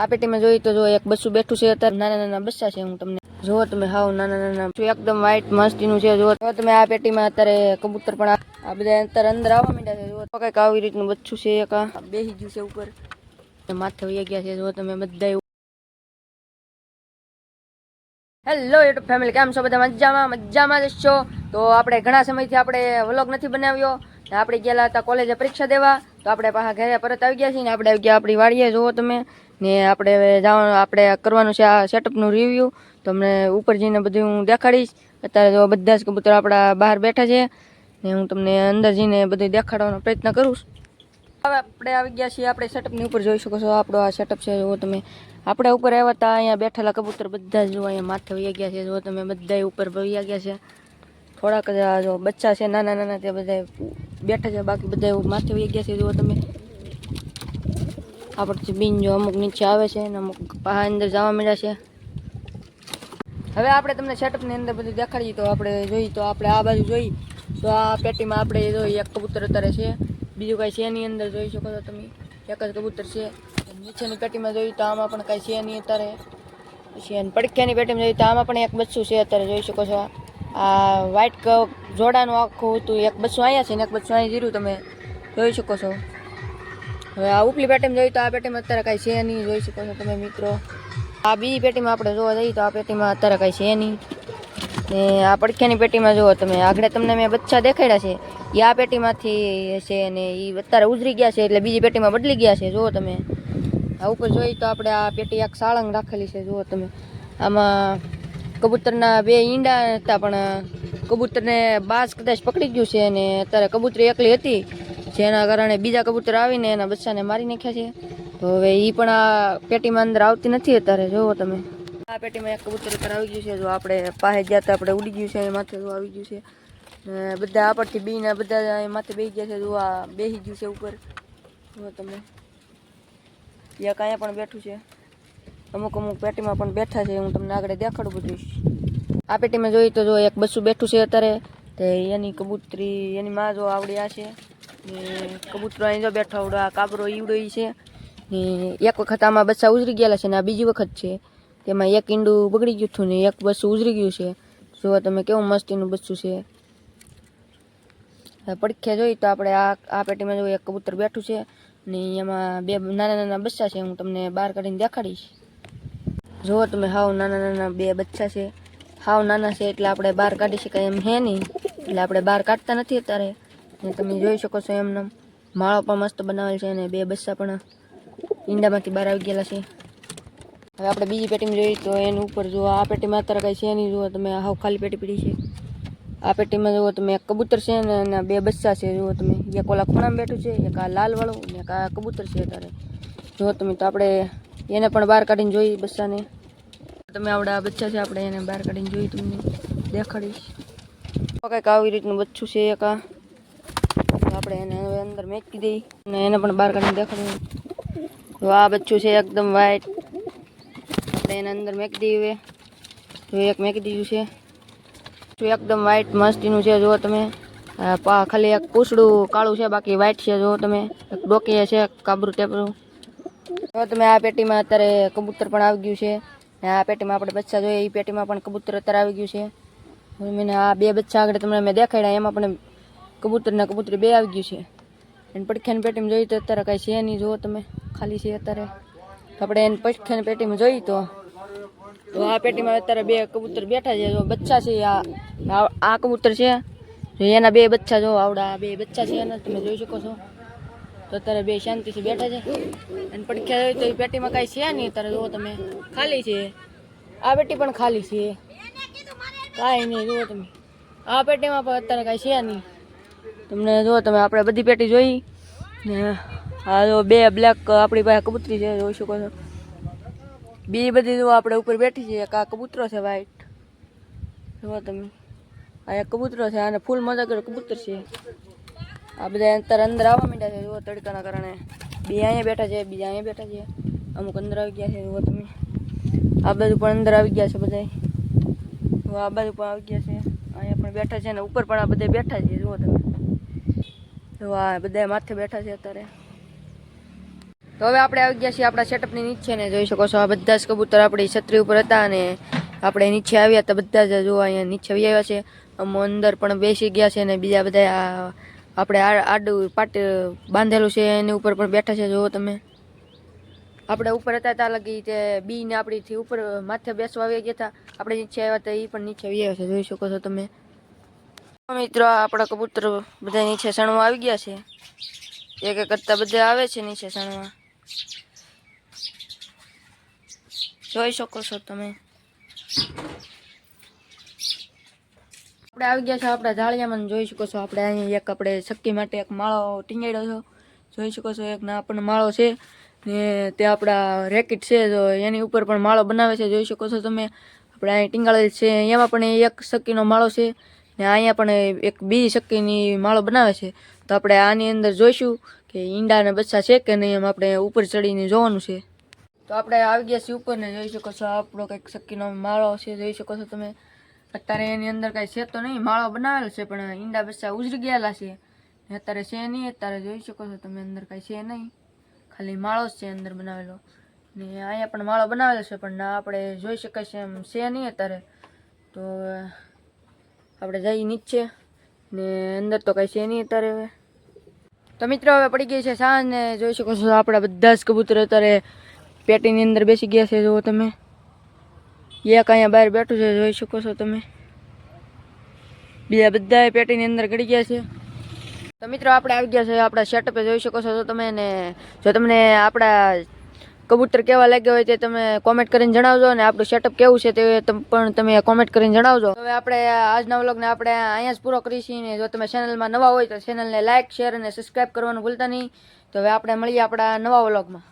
આ પેટીમાં જોઈ તો જો એક બસ્સું બેઠું છે, અત્યારે નાના નાના બસ્સા છે, હું તમને જો તમે હાવ નાના નાના એકદમ વ્હાઈટ મસ્તીનું છે જો તમે આ પેટીમાં અત્યારે કબૂતર પણ આ- બધા અત્યારે અંદર આવવા માંડ્યા છે જો કંઈક આવી રીતનું બચ્ચું છે એક બેસી ગયું છે ઉપર. માથે વહી ગયા છે જો તમે બધા હેલો યુટ્યુબ ફેમિલી કેમ છો બધા? મજામાં મજામાં જ છો? તો આપણે ઘણા સમયથી આપણે વ્લોગ નથી બનાવ્યો. આપણે ગયેલા હતા કોલેજે પરીક્ષા દેવા. તો આપણે પાછા ઘરે પરત આવી ગયા છીએ ને આપણે આવી ગયા આપણી વાડીએ, જુઓ તમે. ને આપણે જવાનું, આપણે કરવાનું છે આ સેટઅપનું રિવ્યૂ તમને ઉપર જઈને બધું હું દેખાડીશ. અત્યારે જો બધા જ કબૂતર આપણા બહાર બેઠા છે. ને હું તમને અંદર જઈને બધું દેખાડવાનો પ્રયત્ન કરું હવે આપણે આવી ગયા છીએ આપણે સેટઅપની ઉપર. જોઈ શકો છો આપણો આ સેટઅપ છે, જુઓ તમે. આપણે ઉપર આવ્યા હતા, અહીંયા બેઠેલા કબૂતર બધા જ જો અહીંયા માથે વહી ગયા છે. જો તમે બધા ઉપર વહી ગયા છે. થોડાક જો બચ્ચા છે નાના નાના તે બધા બેઠા છે, બાકી બધા એવું માથે વહી ગયા છે. જુઓ તમે. આપણે બીન જો અમુક નીચે આવે છે અને અમુક પહા અંદર જવા મળ્યા છે. હવે આપણે તમને સેટઅપની અંદર બધું દેખાડીએ તો આપણે જોઈએ તો આપણે આ બાજુ જોઈ તો આ પેટીમાં આપણે જોઈએ, એક કબૂતર અત્યારે છે. બીજું કાંઈ છે એની અંદર, જોઈ શકો છો તમે. એક જ કબૂતર છે. નીચેની પેટીમાં જોઈએ તો આમાં પણ કાંઈ છે નહીં અત્યારે. પછી પડખ્યાની પેટીમાં જોઈએ તો આમાં પણ એક બચ્ચું છે અત્યારે, જોઈ શકો છો. આ વ્હાઈટ કપ જોડાનું આખું હતું, એક બચ્ચું અહીંયા છે ને એક બચ્ચું અહીંયા જીરું તમે જોઈ શકો છો. હવે આ ઉપલી પેટીમાં જોઈએ તો આ પેટીમાં અત્યારે કાંઈ છે નહીં, જોઈ શકો છો તમે મિત્રો. આ બીજી પેટીમાં આપણે જોવા જઈએ તો આ પેટીમાં અત્યારે કાંઈ છે નહીં. ને આ પડખ્યાની પેટીમાં જુઓ તમે, આગળ તમને મેં બચ્ચા દેખાડ્યા છે. એ આ પેટીમાંથી છે ને એ અત્યારે ઉજરી ગયા છે એટલે બીજી પેટીમાં બદલી ગયા છે, જુઓ તમે. આ ઉપર જોઈએ તો આપણે આ પેટી એક સાળંગ રાખેલી છે, જુઓ તમે. આમાં કબૂતરના બે ઈંડા હતા, પણ કબૂતરને બાસ કદાચ પકડી ગયું છે અને અત્યારે કબૂતરી એકલી હતી, જેના કારણે બીજા કબૂતર આવીને એના બચ્ચાને મારી નાખ્યા છે. તો હવે એ પણ આ પેટીમાં અંદર આવતી નથી અત્યારે, જુઓ તમે. આ પેટીમાં એક કબૂતર અત્યારે આવી ગયું છે, જો આપણે પાસે ગયા તો આપણે ઉડી ગયું છે, એ માથે જો આવી ગયું છે. બધા આ પરથી બીને બધા માથે બેસી ગયા છે, જો આ બેસી ગયું છે ઉપર. જો તમે. એક અહીંયા પણ બેઠું છે. અમુક અમુક પેટીમાં પણ બેઠા છે, હું તમને આગળ દેખાડું બધું. આ પેટીમાં જોઈએ તો જો એક બસ્સું બેઠું છે અત્યારે, તે એની કબૂતરી, એની માં જો આવડી આ છે. ને કબૂતરો અહીં જો બેઠો આવડો, આ કાબરો ઈવડો છે. ને એક વખત આમાં બચ્ચા ઉજરી ગયેલા છે ને આ બીજી વખત છે. તેમાં એક ઈંડું બગડી ગયું હતું ને એક બસ્સું ઉજરી ગયું છે. જો તમે કેવું મસ્તીનું બચ્ચું છે. પડખે જોઈ તો આપણે આ આ પેટીમાં જો એક કબૂતર બેઠું છે ને એમાં બે નાના નાના બચ્ચા છે, હું તમને બહાર કાઢીને દેખાડીશ. જુઓ તમે હાવ નાના નાના બે બચ્ચા છે, હાવ નાના છે એટલે આપણે બહાર કાઢી શકાય એમ હે નહીં. એટલે આપણે બહાર કાઢતા નથી અત્યારે. ને તમે જોઈ શકો છો એમને માળો પણ મસ્ત બનાવેલ છે અને બે બચ્ચા પણ ઈંડામાંથી બહાર આવી ગયેલા છે. હવે આપણે બીજી પેટીમાં જોઈએ તો એની ઉપર જુઓ આ પેટીમાં અત્યારે કાંઈ છે નહીં, જુઓ તમે હાવ ખાલી પેટી પડી છે. આ પેટીમાં જુઓ તમે એક કબૂતર છે ને એના બે બચ્ચા છે, જુઓ તમે. એક ઓલા ખૂણામાં બેઠું છે, એક આ લાલવાળું ને એક આ કબૂતર છે અત્યારે. જુઓ તમે તો આપણે એને પણ બહાર કાઢીને જોઈ બચ્ચાને. તમે આવડા બચ્ચા છે, આપણે એને બહાર કાઢીને જોઈ તમને દેખાડીશ. કંઈક આવી રીતનું બચ્ચું છે એક આપણે એને હવે અંદર મેકી દઈ અને એને પણ બહાર કાઢીને દેખાડ્યું તો આ બચ્ચું છે એકદમ વ્હાઈટ આપણે એને અંદર મેકી દઈએ હવે. એક મેકી દીધું છે. તો એકદમ વ્હાઈટ મસ્તીનું છે, જુઓ તમે. ખાલી એક પૂછડું કાળું છે, બાકી વ્હાઈટ છે, જુઓ તમે. એક ડોકીએ છે કાબરું ટેપરું જો તમે આ પેટીમાં અત્યારે કબૂતર પણ આવી ગયું છે. ને આ પેટીમાં આપણે બચ્ચા જોઈએ એ પેટીમાં પણ કબૂતર અત્યારે આવી ગયું છે. મને આ બે બચ્ચા આગળ તમને મેં દેખાડ્યા, એમાં પણ કબૂતર ને કબૂતરી બે આવી ગયું છે. એને પડખ્યાની પેટીમાં જોઈએ તો અત્યારે કાંઈ છે નહીં, જુઓ તમે, ખાલી છે અત્યારે. આપણે એને પડખ્યાની પેટીમાં જોઈએ તો. તો આ પેટીમાં અત્યારે બે કબૂતર બેઠા છે, જો બચ્ચા છે, આ- આ કબૂતર છે. એના બે બચ્ચા જો, આવડા બે બચ્ચા છે એના, તમે જોઈ શકો છો. તો અત્યારે બે શાંતિથી બેઠા છે. અને પડખ્યા હોય તો એ પેટીમાં કાંઈ છે નહીં. અત્યારે જુઓ તમે, ખાલી છે. આ પેટી પણ ખાલી છે. કાંઈ નહીં, જુઓ તમે. આ પેટીમાં પણ અત્યારે કાંઈ છે નહીં. તમને જુઓ તમે, આપણે બધી પેટી જોઈ. ને આ જો બે બ્લેક આપણી પાસે કબૂતરી છે, જોઈ શકો છો. બીજી બધી જો આપણે ઉપર બેઠી છે. એક આ કબૂતરો છે વ્હાઈટ જુઓ તમે. આ એક કબૂતરો છે અને ફૂલ મજા કબૂતર છે. આ બધા અત્યારે અંદર આવવા માંડ્યા છે, જુઓ તડકાના કારણે. બે અહીંયા બેઠા છે, બીજા અહીંયા બેઠા છે. અમુક અંદર આવી ગયા છે, જુઓ તમે. આ બાજુ પણ અંદર આવી ગયા છે બધા આ બાજુ પણ આવી ગયા છે. અહીંયા પણ બેઠા છે ને ઉપર પણ આ બધા બેઠા છે, જુઓ તમે. જુઓ આ બધા માથે બેઠા છે અત્યારે. તો હવે આપણે આવી ગયા છીએ આપણા સેટઅપની નીચે ને, જોઈ શકો છો આ બધા જ કબૂતર આપણી છત્રી ઉપર હતા અને આપણે નીચે આવ્યા હતા બધા જ જોવા અહીંયા નીચે આવી આવ્યા છે. અમો અંદર પણ બેસી ગયા છે અને બીજા બધા આ આપણે આડું પાટ બાંધેલું છે, એની ઉપર પણ બેઠા છે, જુઓ તમે. આપણે ઉપર હતા ત્યાં લગી તે બી ને આપણીથી ઉપર માથે બેસવા આવી ગયા હતા. આપણે નીચે આવ્યા હતા, એ પણ નીચે આવી ગયા છે, જોઈ શકો છો તમે. મિત્રો, આપણા કબૂતર બધા નીચે સણવા આવી ગયા છે. એક એક કરતા બધા આવે છે નીચે સણવા. જોઈ શકો છો તમે. આપણે આવી ગયા છે, આપણા જાળિયામાં જોઈ શકો છો, આપણે અહીંયા એક આપણે શક્તિ માટે એક માળો ટીંગાડ્યો છો. જોઈ શકો છો, એક ના આપણને માળો છે ને તે આપણા રેકેટ છે, તો એની ઉપર પણ માળો બનાવે છે. જોઈ શકો છો તમે, આપણે અહીં ટીંગાળેલ છે. એમાં પણ એક શક્તિનો માળો છે ને અહીંયા પણ એક બી શક્તિની માળો બનાવે છે. તો આપણે આની અંદર જોઈશું કે ઈંડા અને બચ્ચા છે કે નહીં એમ આપણે ઉપર ચડીને જોવાનું છે. તો આપણે આવી ગયા છીએ ઉપર જોઈ શકો છો, આપણો કંઈક શક્તિનો માળો છે. જોઈ શકો છો તમે અત્યારે એની અંદર કાંઈ છે તો નહીં, માળો બનાવેલો છે, પણ ઈંડા બચ્ચા ઉજરી ગયેલા છે. ને અત્યારે છે નહીં, અત્યારે જોઈ શકો છો તમે અંદર કાંઈ છે નહીં. ખાલી માળો જ છે અંદર બનાવેલો. ને અહીંયા પણ માળો બનાવેલો છે, પણ ના આપણે જોઈ શકાય છે એમ છે નહીં અત્યારે. તો આપણે જઈ નીચે. ને અંદર તો કાંઈ છે નહીં અત્યારે હવે. તો મિત્રો હવે પડી ગઈ છે સાંજ ને જોઈ શકો છો આપણા બધા જ કબૂતર અત્યારે પેટીની અંદર બેસી ગયા છે, જુઓ તમે. એક અહીંયા બહાર બેઠું છે, જોઈ શકો છો તમે. બીજા બધા પેટીની અંદર ગળી ગયા છે. તો મિત્રો આપણે આવી ગયા છે, આપણા સેટઅપે જોઈ શકો છો. તો તમે ને જો તમને આપણા કબૂતર કેવા લાગ્યા હોય તે તમે કોમેન્ટ કરીને જણાવજો અને આપણું સેટઅપ કેવું છે તે પણ તમે કોમેન્ટ કરીને જણાવજો. હવે આપણે આજના વ્લોગને આપણે અહીંયા જ પૂરો કરીશું ને જો તમે ચેનલમાં નવા હોય તો ચેનલને લાઇક શેર અને સબસ્ક્રાઇબ કરવાનું ભૂલતા નહીં. તો હવે આપણે મળીએ આપણા નવા વ્લોગમાં